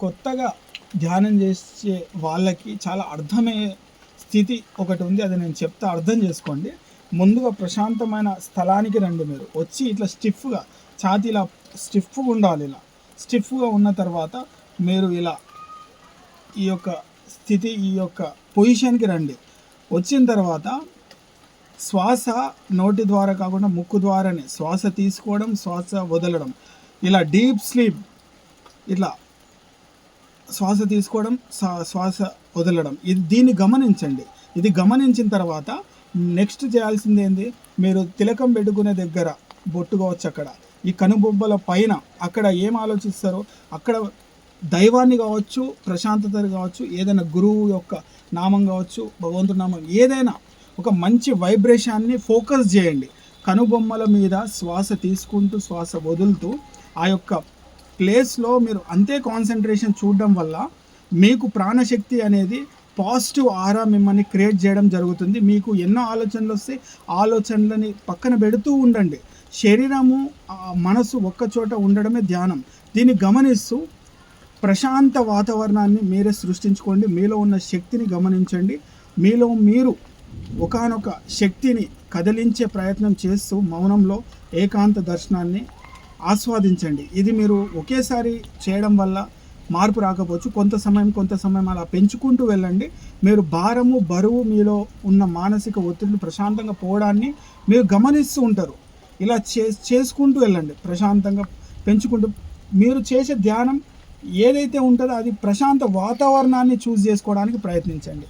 కొత్తగా ధ్యానం చేసే వాళ్ళకి చాలా అర్థమయ్యే స్థితి ఒకటి ఉంది అది నేను చెప్తా అర్థం చేసుకోండి. ముందుగా ప్రశాంతమైన స్థలానికి రండి మీరు. వచ్చి ఇట్లా స్టిఫ్గా ఛాతి ఇలా స్టిఫ్గా ఉండాలి ఇలా. స్టిఫ్గా ఉన్న తర్వాత మీరు ఇలా ఈ యొక్క స్థితి ఈ యొక్క పొజిషన్కి రండి. వచ్చిన తర్వాత శ్వాస నోటి ద్వారా కాకుండా ముక్కు ద్వారానే శ్వాస తీసుకోవడం శ్వాస వదలడం. ఇలా డీప్ స్లీప్ ఇట్లా శ్వాస తీసుకోవడం శ్వాస వదలడం. ఇది దీన్ని గమనించండి. ఇది గమనించిన తర్వాత నెక్స్ట్ చేయాల్సింది ఏంది? మీరు తిలకం పెట్టుకునే దగ్గర బొట్టు కావచ్చు అక్కడ. ఈ కనుబొబ్బల పైన అక్కడ ఏం ఆలోచిస్తారో అక్కడ దైవాన్ని కావచ్చు ప్రశాంతత కావచ్చు ఏదైనా గురువు యొక్క నామం కావచ్చు భగవంతుడి నామం ఏదైనా ఒక మంచి వైబ్రేషన్ని ఫోకస్ చేయండి. కనుబొమ్మల మీద శ్వాస తీసుకుంటూ శ్వాస వదులుతూ ఆ యొక్క ప్లేస్లో మీరు అంతే కాన్సన్ట్రేషన్ చూడడం వల్ల మీకు ప్రాణశక్తి అనేది పాజిటివ్ ఆరా మిమ్మల్ని క్రియేట్ చేయడం జరుగుతుంది. మీకు ఎన్నో ఆలోచనలు వస్తే ఆలోచనలని పక్కన పెడుతూ ఉండండి. శరీరము మనసు ఒక్కచోట ఉండడమే ధ్యానం. దీన్ని గమనిస్తూ ప్రశాంత వాతావరణాన్ని మీరే సృష్టించుకోండి. మీలో ఉన్న శక్తిని గమనించండి. మీలో మీరు ఒకానొక శక్తిని కదిలించే ప్రయత్నం చేస్తూ మౌనంలో ఏకాంత దర్శనాన్ని ఆస్వాదించండి. ఇది మీరు ఒకేసారి చేయడం వల్ల మార్పు రాకపోవచ్చు. కొంత సమయం కొంత సమయం అలా పెంచుకుంటూ వెళ్ళండి. మీరు భారము బరువు మీలో ఉన్న మానసిక ఒత్తిడిని ప్రశాంతంగా పోవడాన్ని మీరు గమనిస్తూ ఉంటారు. ఇలా చే చేసుకుంటూ వెళ్ళండి. ప్రశాంతంగా పెంచుకుంటూ మీరు చేసే ధ్యానం ఏదైతే ఉంటుందో అది ప్రశాంత వాతావరణాన్ని చూస్ చేసుకోవడానికి ప్రయత్నించండి.